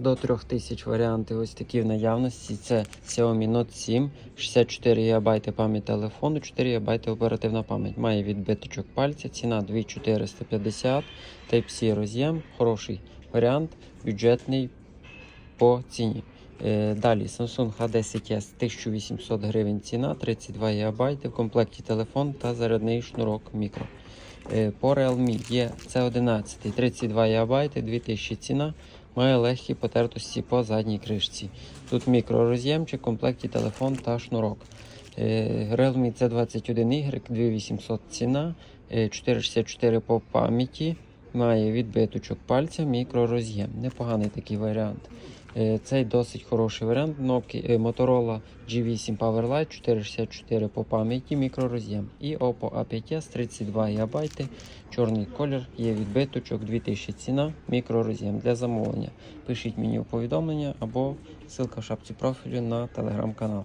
До 3000 варіанти ось такі в наявності. Це Xiaomi Note 7, 64 ГБ пам'ять телефону, 4 ГБ оперативна пам'ять. Має відбиточок пальця, ціна 2450, Type-C роз'єм, хороший варіант, бюджетний по ціні. Е, Далі Samsung H10s 1800 гривень ціна, 32 ГБ, в комплекті телефон та зарядний шнурок мікро. Е, По Realme є C11 32 ГБ, 2000 ціна, має легкі потертості по задній кришці. Тут мікророз'ємчик, в комплекті телефон та шнурок. Е, Realme C21Y 2800 ціна, е, 464 по пам'яті, має відбиточок пальця, мікророз'єм. Непоганий такий варіант. Е, Цей досить хороший варіант. Е, Motorola G8 Powerlite 464 по пам'яті, мікророз'єм. І Oppo A5s 32 ГБ, чорний колір, є відбиточок 2000 ціна, мікророз'єм для замовлення. Пишіть мені у повідомлення або ссылка в шапці профілю на телеграм-канал.